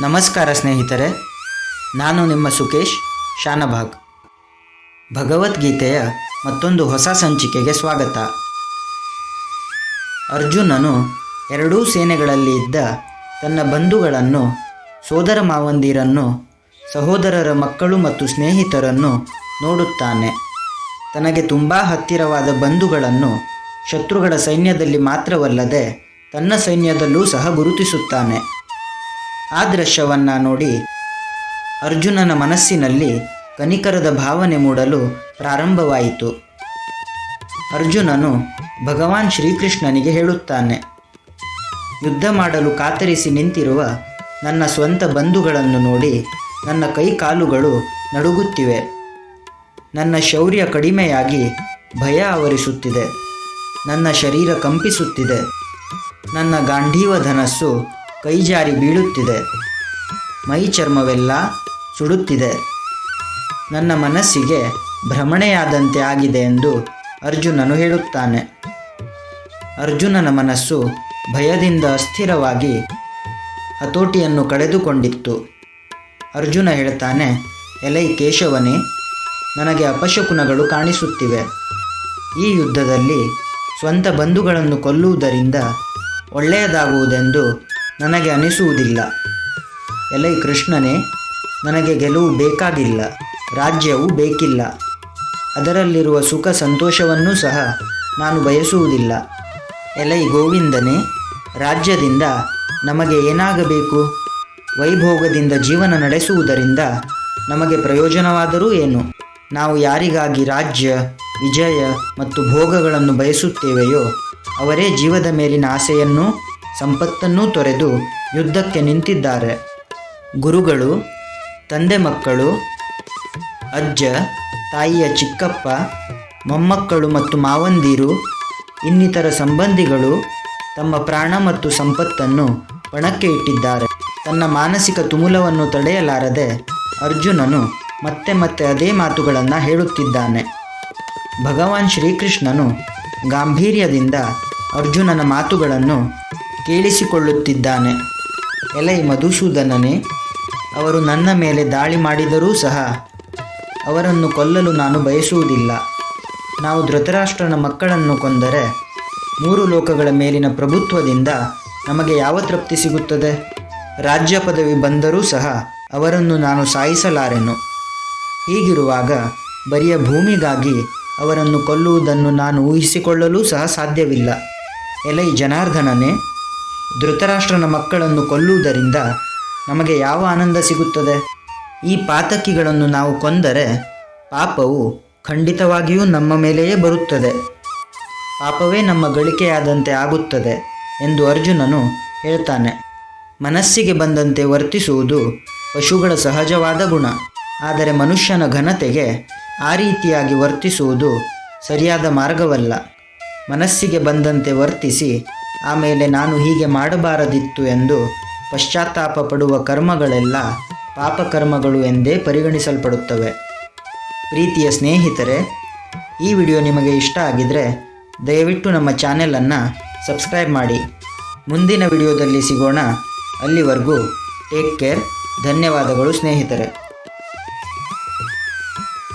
ನಮಸ್ಕಾರ ಸ್ನೇಹಿತರೆ, ನಾನು ನಿಮ್ಮ ಸುಕೇಶ್ ಶಾನಭಾಗ್. ಭಗವದ್ಗೀತೆಯ ಮತ್ತೊಂದು ಹೊಸ ಸಂಚಿಕೆಗೆ ಸ್ವಾಗತ. ಅರ್ಜುನನು ಎರಡೂ ಸೇನೆಗಳಲ್ಲಿ ಇದ್ದ ತನ್ನ ಬಂಧುಗಳನ್ನು, ಸೋದರ ಮಾವಂದಿರನ್ನು, ಸಹೋದರರ ಮಕ್ಕಳು ಮತ್ತು ಸ್ನೇಹಿತರನ್ನು ನೋಡುತ್ತಾನೆ. ತನಗೆ ತುಂಬ ಹತ್ತಿರವಾದ ಬಂಧುಗಳನ್ನು ಶತ್ರುಗಳ ಸೈನ್ಯದಲ್ಲಿ ಮಾತ್ರವಲ್ಲದೆ ತನ್ನ ಸೈನ್ಯದಲ್ಲೂ ಸಹ ಗುರುತಿಸುತ್ತಾನೆ. ಆ ದೃಶ್ಯವನ್ನು ನೋಡಿ ಅರ್ಜುನನ ಮನಸ್ಸಿನಲ್ಲಿ ಕನಿಕರದ ಭಾವನೆ ಮೂಡಲು ಪ್ರಾರಂಭವಾಯಿತು. ಅರ್ಜುನನು ಭಗವಾನ್ ಶ್ರೀಕೃಷ್ಣನಿಗೆ ಹೇಳುತ್ತಾನೆ, ಯುದ್ಧ ಮಾಡಲು ಕಾತರಿಸಿ ನಿಂತಿರುವ ನನ್ನ ಸ್ವಂತ ಬಂಧುಗಳನ್ನು ನೋಡಿ ನನ್ನ ಕೈ ಕಾಲುಗಳು ನಡುಗುತ್ತಿವೆ. ನನ್ನ ಶೌರ್ಯ ಕಡಿಮೆಯಾಗಿ ಭಯ ಆವರಿಸುತ್ತಿದೆ. ನನ್ನ ಶರೀರ ಕಂಪಿಸುತ್ತಿದೆ. ನನ್ನ ಗಾಂಧೀವ ಧನಸ್ಸು ಕೈಜಾರಿ ಬೀಳುತ್ತಿದೆ. ಮೈ ಚರ್ಮವೆಲ್ಲ ಸುಡುತ್ತಿದೆ. ನನ್ನ ಮನಸ್ಸಿಗೆ ಭ್ರಮಣೆಯಾದಂತೆ ಆಗಿದೆ ಎಂದು ಅರ್ಜುನನು ಹೇಳುತ್ತಾನೆ. ಅರ್ಜುನನ ಮನಸ್ಸು ಭಯದಿಂದ ಅಸ್ಥಿರವಾಗಿ ಹತೋಟಿಯನ್ನು ಕಳೆದುಕೊಂಡಿತ್ತು. ಅರ್ಜುನ ಹೇಳ್ತಾನೆ, ಎಲೈ ಕೇಶವನೇ, ನನಗೆ ಅಪಶಕುನಗಳು ಕಾಣಿಸುತ್ತಿವೆ. ಈ ಯುದ್ಧದಲ್ಲಿ ಸ್ವಂತ ಬಂಧುಗಳನ್ನು ಕೊಲ್ಲುವುದರಿಂದ ಒಳ್ಳೆಯದಾಗುವುದೆಂದು ನನಗೆ ಅನಿಸುವುದಿಲ್ಲ. ಎಲೈ ಕೃಷ್ಣನೇ, ನನಗೆ ಗೆಲುವು ಬೇಕಾಗಿಲ್ಲ, ರಾಜ್ಯವು ಬೇಕಿಲ್ಲ. ಅದರಲ್ಲಿರುವ ಸುಖ ಸಂತೋಷವನ್ನೂ ಸಹ ನಾನು ಬಯಸುವುದಿಲ್ಲ. ಎಲೈ ಗೋವಿಂದನೇ, ರಾಜ್ಯದಿಂದ ನಮಗೆ ಏನಾಗಬೇಕು? ವೈಭೋಗದಿಂದ ಜೀವನ ನಡೆಸುವುದರಿಂದ ನಮಗೆ ಪ್ರಯೋಜನವಾದರೂ ಏನು? ನಾವು ಯಾರಿಗಾಗಿ ರಾಜ್ಯ, ವಿಜಯ ಮತ್ತು ಭೋಗಗಳನ್ನು ಬಯಸುತ್ತೇವೆಯೋ, ಅವರೇ ಜೀವದ ಮೇಲಿನ ಆಸೆಯನ್ನೂ ಸಂಪತ್ತನ್ನೂ ತೊರೆದು ಯುದ್ಧಕ್ಕೆ ನಿಂತಿದ್ದಾರೆ. ಗುರುಗಳು, ತಂದೆ ಮಕ್ಕಳು, ಅಜ್ಜ, ತಾಯಿಯ ಚಿಕ್ಕಪ್ಪ, ಮೊಮ್ಮಕ್ಕಳು ಮತ್ತು ಮಾವಂದಿರು, ಇನ್ನಿತರ ಸಂಬಂಧಿಗಳು ತಮ್ಮ ಪ್ರಾಣ ಮತ್ತು ಸಂಪತ್ತನ್ನು ಪಣಕ್ಕೆ ಇಟ್ಟಿದ್ದಾರೆ. ತನ್ನ ಮಾನಸಿಕ ತುಮುಲವನ್ನು ತಡೆಯಲಾರದೆ ಅರ್ಜುನನು ಮತ್ತೆ ಮತ್ತೆ ಅದೇ ಮಾತುಗಳನ್ನು ಹೇಳುತ್ತಿದ್ದಾನೆ. ಭಗವಾನ್ ಶ್ರೀಕೃಷ್ಣನು ಗಾಂಭೀರ್ಯದಿಂದ ಅರ್ಜುನನ ಮಾತುಗಳನ್ನು ಕೇಳಿಸಿಕೊಳ್ಳುತ್ತಿದ್ದಾನೆ. ಎಲೈ ಮಧುಸೂದನನೇ, ಅವರು ನನ್ನ ಮೇಲೆ ದಾಳಿ ಮಾಡಿದರೂ ಸಹ ಅವರನ್ನು ಕೊಲ್ಲಲು ನಾನು ಬಯಸುವುದಿಲ್ಲ. ನಾವು ಧೃತರಾಷ್ಟ್ರನ ಮಕ್ಕಳನ್ನು ಕೊಂದರೆ ಮೂರು ಲೋಕಗಳ ಮೇಲಿನ ಪ್ರಭುತ್ವದಿಂದ ನಮಗೆ ಯಾವ ತೃಪ್ತಿ ಸಿಗುತ್ತದೆ? ರಾಜ್ಯ ಪದವಿ ಬಂದರೂ ಸಹ ಅವರನ್ನು ನಾನು ಸಾಯಿಸಲಾರೆನು. ಹೀಗಿರುವಾಗ ಬರಿಯ ಭೂಮಿಗಾಗಿ ಅವರನ್ನು ಕೊಲ್ಲುವುದನ್ನು ನಾನು ಊಹಿಸಿಕೊಳ್ಳಲೂ ಸಹ ಸಾಧ್ಯವಿಲ್ಲ. ಎಲೈ ಜನಾರ್ದನನೇ ಧೃತರಾಷ್ಟ್ರನ ಮಕ್ಕಳನ್ನು ಕೊಲ್ಲುವುದರಿಂದ ನಮಗೆ ಯಾವ ಆನಂದ ಸಿಗುತ್ತದೆ? ಈ ಪಾತಕಿಗಳನ್ನು ನಾವು ಕೊಂದರೆ ಪಾಪವು ಖಂಡಿತವಾಗಿಯೂ ನಮ್ಮ ಮೇಲೆಯೇ ಬರುತ್ತದೆ. ಪಾಪವೇ ನಮ್ಮ ಗಳಿಕೆಯಾದಂತೆ ಆಗುತ್ತದೆ ಎಂದು ಅರ್ಜುನನು ಹೇಳ್ತಾನೆ. ಮನಸ್ಸಿಗೆ ಬಂದಂತೆ ವರ್ತಿಸುವುದು ಪಶುಗಳ ಸಹಜವಾದ ಗುಣ. ಆದರೆ ಮನುಷ್ಯನ ಘನತೆಗೆ ಆ ರೀತಿಯಾಗಿ ವರ್ತಿಸುವುದು ಸರಿಯಾದ ಮಾರ್ಗವಲ್ಲ. ಮನಸ್ಸಿಗೆ ಬಂದಂತೆ ವರ್ತಿಸಿ ಆಮೇಲೆ ನಾನು ಹೀಗೆ ಮಾಡಬಾರದಿತ್ತು ಎಂದು ಪಶ್ಚಾತ್ತಾಪ ಪಡುವ ಕರ್ಮಗಳೆಲ್ಲ ಪಾಪಕರ್ಮಗಳು ಎಂದೇ ಪರಿಗಣಿಸಲ್ಪಡುತ್ತವೆ. ಪ್ರೀತಿಯ ಸ್ನೇಹಿತರೆ, ಈ ವಿಡಿಯೋ ನಿಮಗೆ ಇಷ್ಟ ಆಗಿದರೆ ದಯವಿಟ್ಟು ನಮ್ಮ ಚಾನೆಲನ್ನು ಸಬ್ಸ್ಕ್ರೈಬ್ ಮಾಡಿ. ಮುಂದಿನ ವಿಡಿಯೋದಲ್ಲಿ ಸಿಗೋಣ. ಅಲ್ಲಿವರೆಗೂ ಟೇಕ್ ಕೇರ್. ಧನ್ಯವಾದಗಳು ಸ್ನೇಹಿತರೆ.